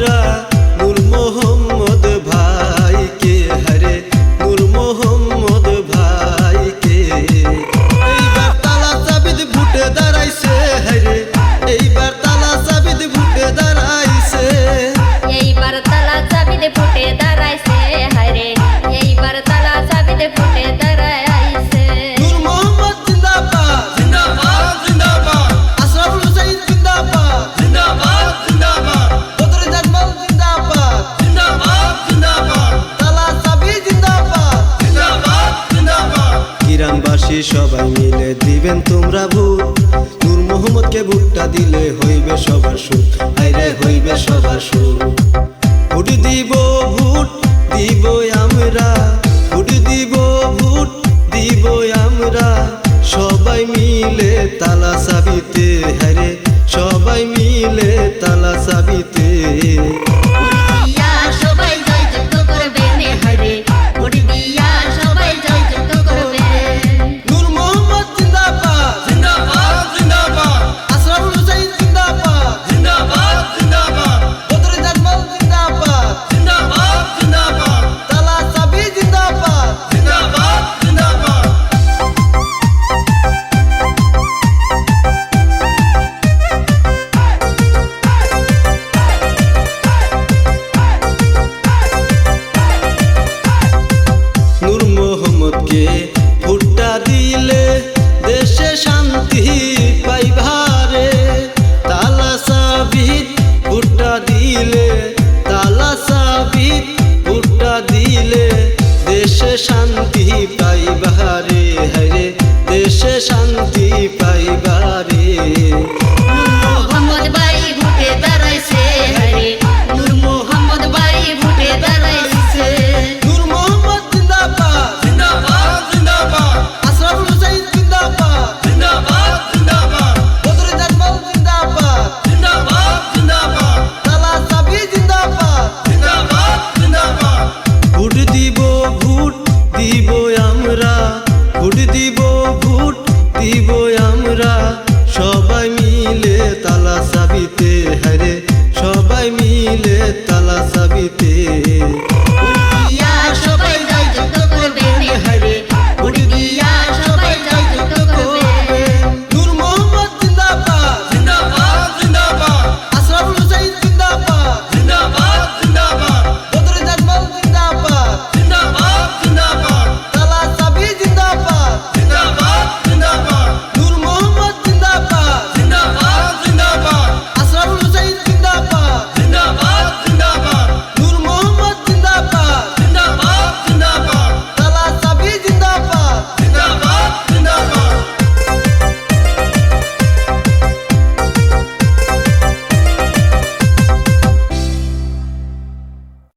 হারা বাংলাদেশি সবাই মিলে দিবেন তোমরা ভূত নূর মোহাম্মদকে ভুট্টা দিলে হইবে সবার সুখ। আইরে, হইবে সবার সুখ। নাবি ভুট্টা দিলে দেশে শান্তি পাইবারে হরে দেশে শান্তি আমরা ভোট দিব ভুট দিব আমরা। সবাই মিলে তালা সাবিতে